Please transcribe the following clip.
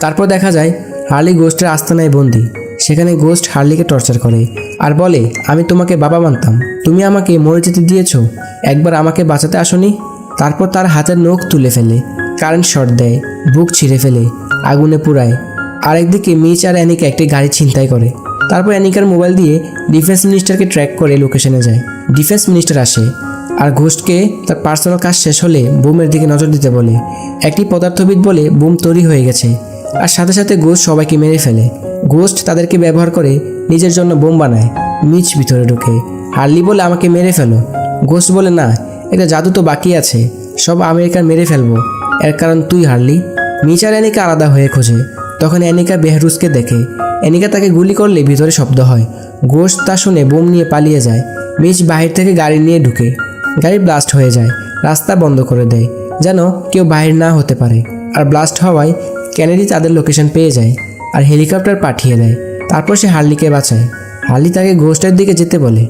তারপর দেখা যায়, হার্লি গোস্টের আস্তানায় বন্দি। সেখানে গোস্ট হার্লিকে টর্চার করে আর বলে, আমি তোমাকে বাবা মানতাম। তুমি আমাকে মরে যেতে দিয়েছ। একবার আমাকে বাঁচাতে আসনি। তারপর তার হাতের নখ তুলে ফেলে, কারেন্ট শর্ট দেয়, বুক ছিঁড়ে ফেলে, আগুনে পুড়ায়। আরেকদিকে মিচ আর অ্যানিকা একটি গাড়ি ছিনতাই করে। তারপর অ্যানিকার মোবাইল দিয়ে ডিফেন্স মিনিস্টারকে ট্র্যাক করে লোকেশনে যায়। ডিফেন্স মিনিস্টার আসে আর ঘোষকে তার পার্সোনাল কাজ শেষ হলে বুমের দিকে নজর দিতে বলে। একটি পদার্থবিদ বলে, বুম তৈরি হয়ে গেছে। আর সাথে সাথে গোস্ট সবাইকে মেরে ফেলে। গোস্ট তাদেরকে ব্যবহার করে নিজের জন্য বোম বানায় মিচ ভিতরে ঢুকে। হার্লি বলে, আমাকে মেরে ফেলো। গোস্ট বলে, না, এটা জাদু তো বাকি আছে, সব আমেরিকার মেরে ফেলব। এর কারণ তুই, হারলি। মিচ আর অ্যানিকা আলাদা হয়ে খোঁজে। তখন অ্যানিকা বেহরুজকে দেখে। অ্যানিকা তাকে গুলি করলে ভিতরে শব্দ হয়। গোস্ট তা শুনে বোম নিয়ে পালিয়ে যায়। মিচ বাহির থেকে গাড়ি নিয়ে ঢুকে। গাড়ি ব্লাস্ট হয়ে যায়। রাস্তা বন্ধ করে দেয়। যেন কেউ বাহির না হতে পারে। আর ব্লাস্ট হওয়ায় ক্যানেডি তাদের লোকেশন পেয়ে যায় আর হেলিকপ্টার পাঠিয়ে দেয়। তারপর সে হার্লিকে বাঁচায়। হার্লি তাকে গোস্টের দিকে যেতে বলে।